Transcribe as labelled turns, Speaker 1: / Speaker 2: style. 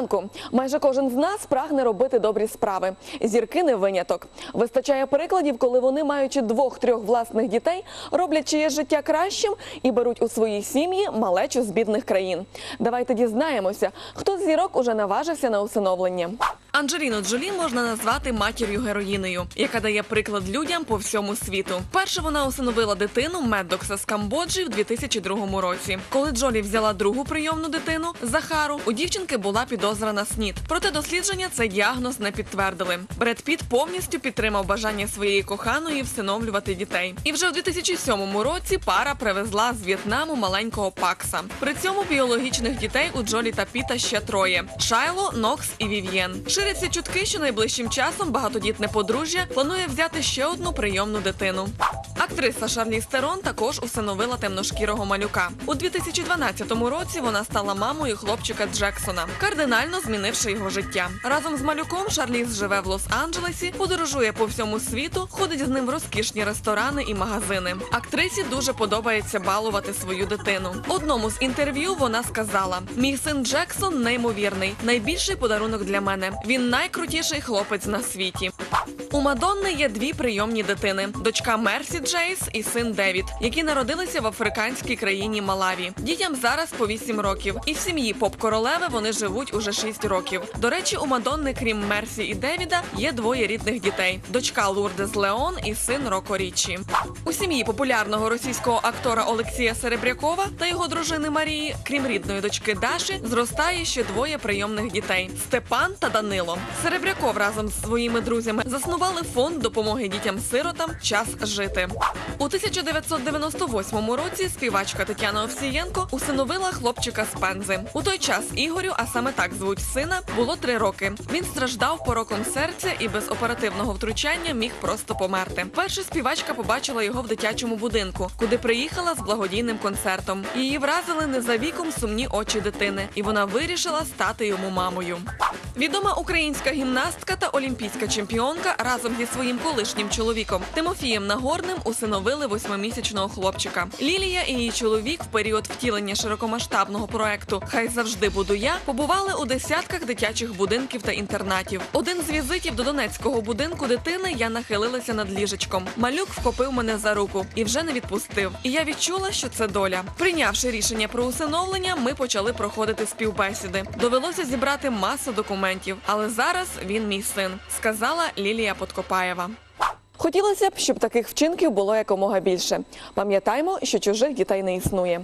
Speaker 1: ранку. Майже кожен з нас прагне робити добрі справи. Зірки не виняток. Вистачає прикладів, коли вони, маючи двох-трьох власних дітей, роблять чиє життя кращим і беруть у свої сім'ї малечу з бідних країн. Давайте дізнаємося, хто з зірок уже наважився на усиновлення. Анджеліну Джолі можна назвати матір'ю героїнею, яка дає приклад людям по всьому світу. Перше вона усиновила дитину Меддокса з Камбоджі в 2002 році. Коли Джолі взяла другу прийомну дитину Захару, у дівчинки була підозра на СНІД. Проте дослідження цей діагноз не підтвердили. Бред Піт повністю підтримав бажання своєї коханої всиновлювати дітей. І вже в 2007 році пара привезла з В'єтнаму маленького Пакса. При цьому біологічних дітей у Джолі та Піта ще троє: Шайло, Нокс і Вів'єн. Ширяться чутки, що найближчим часом багатодітне подружжя планує взяти ще одну прийомну дитину. Актриса Шарлі Стерон також усиновила темношкірого малюка. У 2012 році вона стала мамою хлопчика Джексона, кардинально змінивши його життя. Разом з малюком Шарліз живе в Лос-Анджелесі, подорожує по всьому світу, ходить з ним в розкішні ресторани і магазини. Актрисі дуже подобається балувати свою дитину. Одному з інтерв'ю вона сказала: Мій син Джексон неймовірний, найбільший подарунок для мене. Він найкрутіший хлопець на світі. У Мадонни є дві прийомні дитини: дочка Мерсі Джейс і син Девід, які народилися в африканській країні Малаві. Дітям зараз по 8 років, і в сім'ї поп королеви вони живуть уже 6 років. До речі, у Мадонни, крім Мерсі і Девіда, є двоє рідних дітей: дочка Лурдес Леон і син Роко Річі. У сім'ї популярного російського актора Олексія Серебрякова та його дружини Марії, крім рідної дочки Даші, зростає ще двоє прийомних дітей: Степан та Данило. Серебряков разом з своїми друзями заснували фонд допомоги дітям-сиротам Час жити. У 1998 році співачка Тетяна Овсієнко усиновила хлопчика з пензи. У той час Ігорю, а саме так звуть сина, було три роки. Він страждав пороком серця і без оперативного втручання міг просто померти. Перша співачка побачила його в дитячому будинку, куди приїхала з благодійним концертом. Її вразили не за віком сумні очі дитини, і вона вирішила стати йому мамою. Відома українська гімнастка та олімпійська чемпіонка разом зі своїм колишнім чоловіком Тимофієм Нагорним усиновили восьмимісячного хлопчика. Лілія і її чоловік в період втілення широкомасштабного проекту Хай завжди буду я побували у десятках дитячих будинків та інтернатів. Один з візитів до донецького будинку дитини я нахилилася над ліжечком. Малюк вхопив мене за руку і вже не відпустив. І я відчула, що це доля. Прийнявши рішення про усиновлення, ми почали проходити співбесіди. Довелося зібрати масу документів, але зараз він мій син, сказала Лілія Подкопаєва. Хотілося б, щоб таких вчинків було якомога більше. Пам'ятаймо, що чужих дітей не існує.